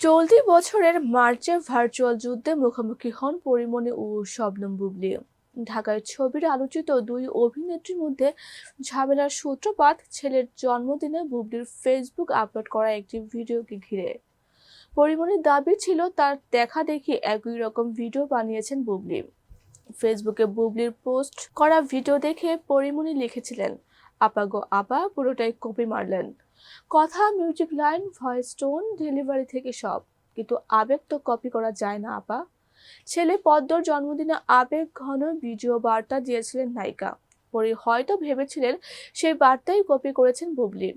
চলতি বছরের মার্চে ভার্চুয়াল যুদ্ধে মুখোমুখি হন পরিমণি ও শবনম বুবলি। ঢাকায় ছবির আলোচিত দুই অভিনেত্রীর মধ্যে ঝামেলার সূত্রপাত, ছেলের জন্মদিনে বুবলির ফেসবুক আপলোড করা একটি ভিডিওকে ঘিরে। পরিমণির দাবি ছিল, তার দেখা দেখি একই রকম ভিডিও বানিয়েছেন বুবলি। ফেসবুকে বুবলির পোস্ট করা ভিডিও দেখে পরিমণি লিখেছিলেন আপা গো আপা পুরোটাই কপি মারলেন। কথা music line voice tone delivery থেকে সব। কিন্তু আবেগ তো কপি করা যায় না আপা। ছেলে পদ্মর জন্মদিনে আবেগ, ঘন ভিডিও বার্তা দিয়েছিলেন নায়িকা। পরে হয়তো ভেবেছিলেন সেই বার্তাই কপি করেছেন বুবলি।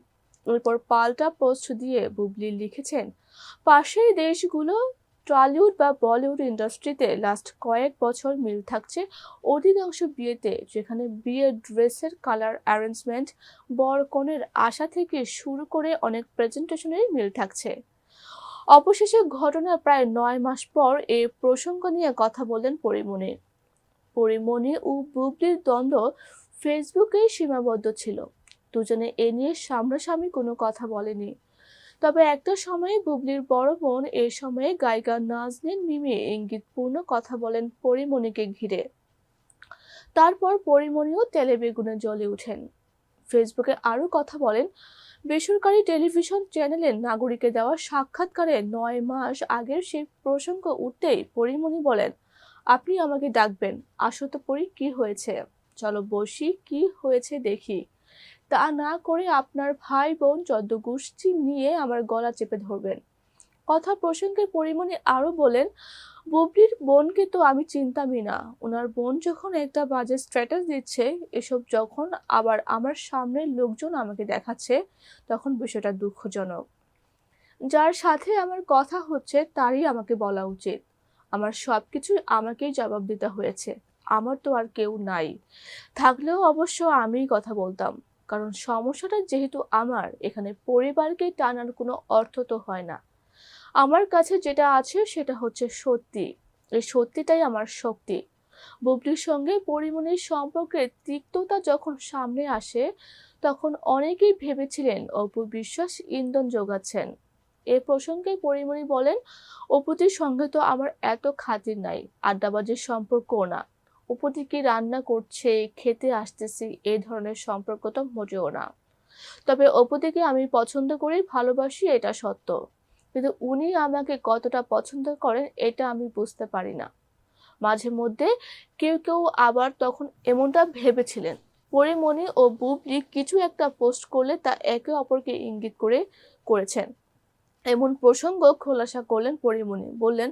এরপর পাল্টা পোস্ট দিয়ে বুবলি লিখেছেন, পাশের দেশগুলো টলিউড বা বলিউড ইন্ডাস্ট্রিতে লাস্ট কয়েক বছর মিল থাকছে। অধিকাংশ বিয়েতে যেখানে বিয়ের ড্রেসের কালার অ্যারেঞ্জমেন্ট বর কনের আশা থেকে শুরু করে অনেক প্রেজেন্টেশনেরই মিল থাকছে। অবশেষে ঘটনার প্রায় নয় মাস পর এ প্রসঙ্গ নিয়ে কথা বললেন পরিমণি। পরিমণি ও বুবলির দ্বন্দ্ব ফেসবুকেই সীমাবদ্ধ ছিল। দুজনে এ নিয়ে সামনাসামনি কোনো কথা বলেনি। তবে একটা সময়ে বুবলির বড় বোন, এ সময়ে গায়িকা নাজনীন মিমি ইঙ্গিতপূর্ণ কথা বলেন পরিমণিকে ঘিরে। তারপর পরিমণিও তেলে বেগুনে জ্বলে ওঠেন। ফেসবুকে আরও কথা বলেন, বেসরকারি টেলিভিশন চ্যানেলে নাগরিকে দেওয়া সাক্ষাৎকারে নয় মাস আগের সেই প্রসঙ্গ উঠতেই পরিমণি বলেন, আপনি আমাকে ডাকবেন আসো পরি কি হয়েছে? চলো বসি, কি হয়েছে দেখি। তা না করে আপনার ভাই বোন চোদ্দ গোষ্ঠী নিয়ে আমার গলা চেপে ধরবেন। কথা প্রসঙ্গে পরিমণি আরও বলেন, বুবলির বোনকে তো আমি চিন্তামই না। ওনার বোন যখন একটা বাজে স্ট্যাটাস দিচ্ছে, এসব যখন আবার আমার সামনের লোকজন আমাকে দেখাচ্ছে, তখন বিষয়টা দুঃখজনক। যার সাথে আমার কথা হচ্ছে, তারই আমাকে বলা উচিত। আমার সব কিছুই আমাকেই জবাব দিতে হয়েছে। আমার তো আর কেউ নাই। থাকলেও অবশ্য আমিই কথা বলতাম। কারণ সমস্যাটা যেহেতু আমার, এখানে পরিবারকে টানার কোনো অর্থ তো হয় না। আমার কাছে যেটা আছে সেটা হচ্ছে সত্যি। এই সত্যিটাই আমার শক্তি। বুবলির সঙ্গে পরিমণির সম্পর্কের তিক্ততা যখন সামনে আসে, তখন অনেকেই ভেবেছিলেন অপু বিশ্বাস ইন্ধন যোগাচ্ছেন। এ প্রসঙ্গে পরিমণি বলেন অপুতির সঙ্গে তো আমার এত খাতির নাই, আড্ডাবাজির সম্পর্কও না। অপুতি কি রান্না করছে, খেতে আসতেছি এই ধরনের সম্পর্ক তো মোটেও না। তবে অপুতিকে আমি পছন্দ করি ভালোবাসি, এটা সত্য। কিন্তু উনি আমাকে কতটা পছন্দ করেন, এটা আমি বুঝতে পারি না। মাঝে মধ্যে কেউ কেউ আবার তখন এমনটা ভেবেছিলেন। পরিমণি ও বুবলি কিছু একটা পোস্ট করলে তা একে অপরকে ইঙ্গিত করে করেছেন। এমন প্রসঙ্গ খোলাসা করলেন পরিমণি। বললেন,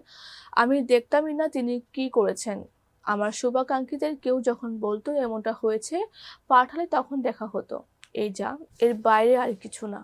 আমি দেখতামই না তিনি কি করেছেন। আমার শুভাকাঙ্ক্ষীদের কেউ যখন বলতো এমনটা হয়েছে, পাঠালে তখন দেখা হতো। এই যা, এর বাইরে আর কিছু না।